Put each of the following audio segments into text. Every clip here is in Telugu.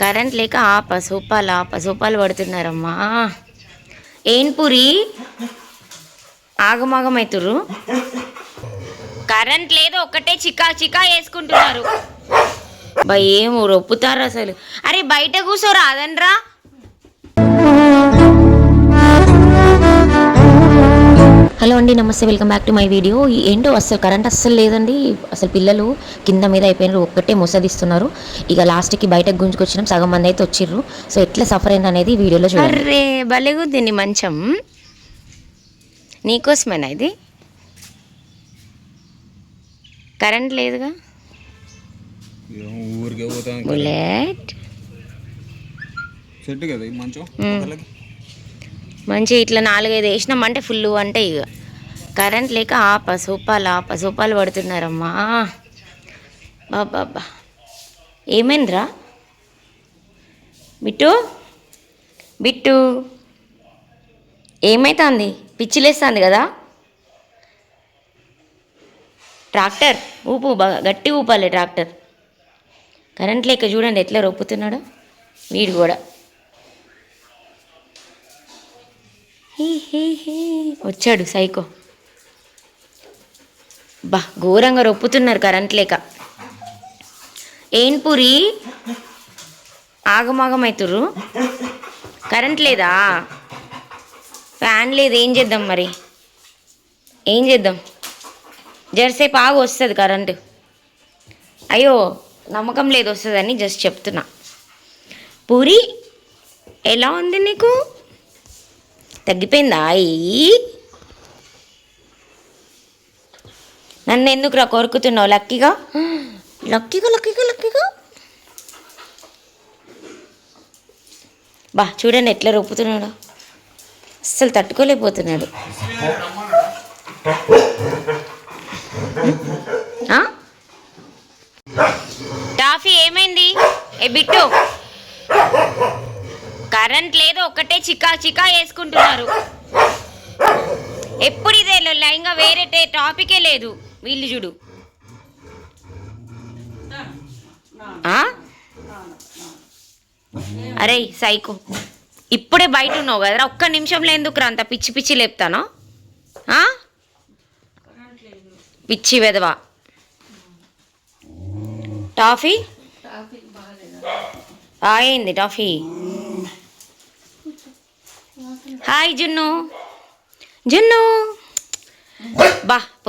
కరెంట్ లేక ఆప సూపాలు ఆప సూపాలు పడుతున్నారమ్మా. ఏం పూరి? ఆగమాగమవుతురు కరెంట్ లేదు ఒక్కటే చికా చికా వేసుకుంటున్నారు. బా ఏం రొప్పుతారు అసలు. అరే బయట కూర్చోరా అదనరా అండి నమస్తే welcome back to my video ఏంటో అసలు కరెంట్ అస్సలు లేదండి. అసలు పిల్లలు కింద మీద అయిపోయినారు ఒక్కటే ముసదిస్తున్నారు. ఇక లాస్ట్కి బయటకు గుంజుకొచ్చినాం సగం మంది అయితే వచ్చిర్రు. సో ఎట్లా సఫర్ అయింది అనేది వీడియోలో చూడండి. అరే భలేగుంది నీ మంచం. నీకోసమేనా ఇది? కరెంట్ లేదుగా? ఏం ఊరికే పోతాం బుల్లెట్ సెట్ కదా ఇది మంచం? ఇట్లా నాలుగైదు వేసినామంటే ఫుల్ అంటే ఇక కరెంట్ లేక ఆప సూపాలు ఆప సూపాలు పడుతున్నారమ్మా. బాబా ఏమైందిరా? బిట్టు? బిట్టు? ఏమైతుంది? పిచ్చిలేస్తుంది కదా. ట్రాక్టర్ ఊపు బాగా గట్టి ఊపాలి ట్రాక్టర్. కరెంట్ లేక చూడండి ఎట్లా రొప్పుతున్నాడు. వీడు కూడా. వచ్చాడు సైకో. బా ఘోరంగా రొప్పుతున్నారు కరెంట్ లేక. ఏం పూరి? ఆగమాగమవుతుర్రు. కరెంట్ లేదా? ఫ్యాన్ లేదు ఏం చేద్దాం మరి? ఏం చేద్దాం? జరసేపు ఆగు వస్తుంది కరెంటు. అయ్యో నమ్మకం లేదు వస్తుందని జస్ట్ చెప్తున్నా. పూరి ఎలా ఉంది నీకు? తగ్గిపోయిందా? అయ్యి. నన్ను ఎందుకు రా కొరుకుతున్నావు? లక్కీగా? లక్కీగా లక్కీగా లక్కీగా? బా చూడండి ఎట్లా రొప్పుతున్నాడు. అస్సలు తట్టుకోలేకపోతున్నాడు? టాఫీ ఏమైంది? ఏ బిట్టు. కరెంట్ లేదు ఒక్కటే చికా చికా వేసుకుంటున్నారు. ఎప్పుడు ఇదే ఇంకా వేరే టాపికే లేదు. వీళ్ళు చూడు. ఆ? అరే సైకో. ఇప్పుడే బయట ఉన్నావు కదరా. ఒక్క నిమిషంలో ఎందుకు అంత పిచ్చి పిచ్చి లేపుతాను? ఆ? పిచ్చి వెదవా టాఫీ? అయింది టాఫీ. హాయ్ జున్ను. జున్ను.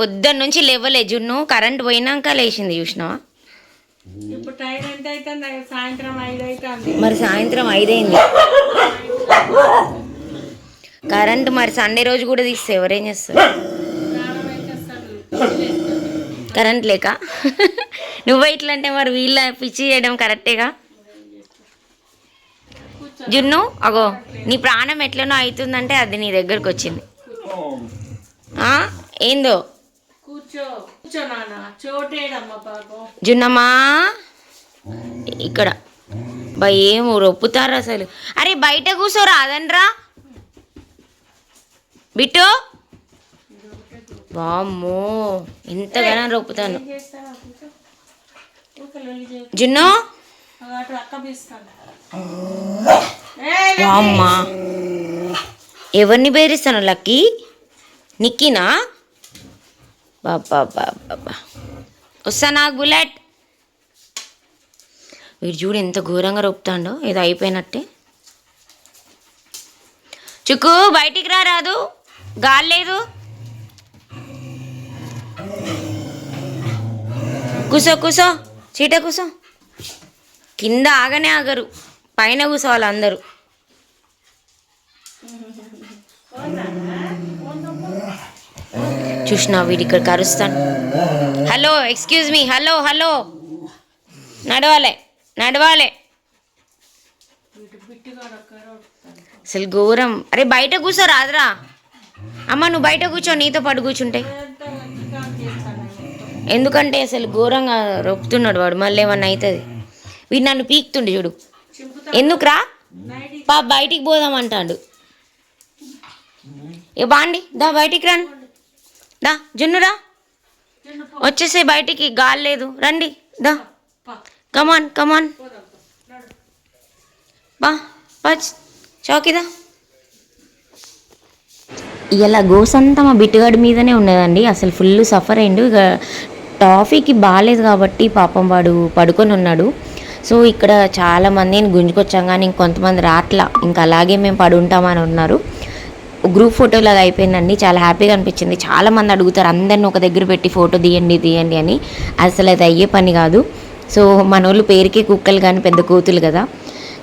పొద్దున్న నుంచి లేవలే జున్ను. కరెంట్ పోయినాక లేచింది చూసినావా? మరి సాయంత్రం ఐదైంది. కరెంట్ మరి సండే రోజు కూడా తీస్తే ఎవరేం చేస్తారు? కరెంట్ లేక? నువ్వు ఇట్లా అంటే మరి వీళ్ళ పిచ్చి చేయడం కరెక్టేగా? జున్ను అగో నీ ప్రాణం ఎట్లనో అవుతుందంటే అది నీ దగ్గరకు వచ్చింది? ఏందో? కూర్చో కూర్చో నాన్న. చోటేడమ్మ పాపం. జున్నమ్మా ఇక్కడ. బా ఏం రొప్పుతారు అసలు? అరే బయట కూర్చోరా అదనరా బిట్టు. వామ్మో ఇంతగానో రొప్పుతాను. కూర్చో. జున్ను. వామ్మా ఎవరిని బేరిస్తాను లక్కీ? నిక్కీనా? బాబా బాబా వస్తా నా బుల్లెట్ వీడు చూడు ఎంత ఘోరంగా రొప్పుతాడో ఏదో అయిపోయినట్టే. చుక్కు బయటికి రా రాదు. గాలి లేదు. కూసో కూసో చీట కూసో. కింద ఆగనే ఆగరు పైన కూర్చోవాలి అందరూ. చూసినా వీడి ఇక్కడ కరుస్తాను hello excuse me hello hello. నడవాలే నడవాలే. అసలు ఘోరం. అరే బయట కూర్చో రాదురా. అమ్మ నువ్వు బయట కూర్చో నీతో పాటు కూర్చుంటే. ఎందుకంటే అసలు ఘోరంగా రొప్పుతున్నాడు వాడు. మళ్ళీ ఏమన్నా అవుతుంది. వీడు నన్ను పీక్తుండే చూడు. ఎందుకురా? పా బయటికి పోదాం అంటాడు. ఏ బాండి దా బయటికి రండి దా జున్నురా వచ్చేసే బయటికి గాలి లేదు. రండి దా. కమాన్ కమాన్ బా పచ్ చౌకీదా ఇలా గోస్ అంతా మా బిట్టుగాడి మీదనే ఉన్నదండి. అసలు ఫుల్ సఫర్ అయిండు. ఇక టాఫీకి బాగాలేదు కాబట్టి పాపం వాడు పడుకొని ఉన్నాడు. సో ఇక్కడ చాలా మందిని గుంజుకొచ్చాం కానీ ఇంకొంతమంది రాట్లా. ఇంకా అలాగే మేము పడుంటామని ఉన్నారు. గ్రూప్ ఫోటోలాగా అయిపోయిందండి. చాలా హ్యాపీగా అనిపించింది. చాలా మంది అడుగుతారు అందరిని ఒక దగ్గర పెట్టి ఫోటో తీయండి తీయండి అని. అసలు అది అయ్యే పని కాదు. సో మన వాళ్ళు పేరుకే కుక్కలు కానీ పెద్ద కూతులు కదా.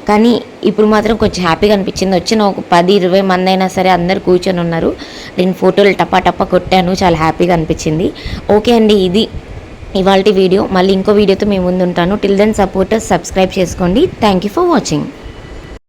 కానీ ఇప్పుడు మాత్రం కొంచెం హ్యాపీగా అనిపించింది. వచ్చిన ఒక పది ఇరవై మంది అయినా సరే అందరు కూర్చొని ఉన్నారు. నేను ఫోటోలు టపా టపా కొట్టాను. చాలా హ్యాపీగా అనిపించింది. ఓకే అండి ఇది ఇవాళ వీడియో. మళ్ళీ ఇంకో వీడియోతో మేము ముందు ఉంటాను టిల్ దెన్ సపోర్టర్స్ సబ్స్క్రైబ్ చేసుకోండి. Thank you for watching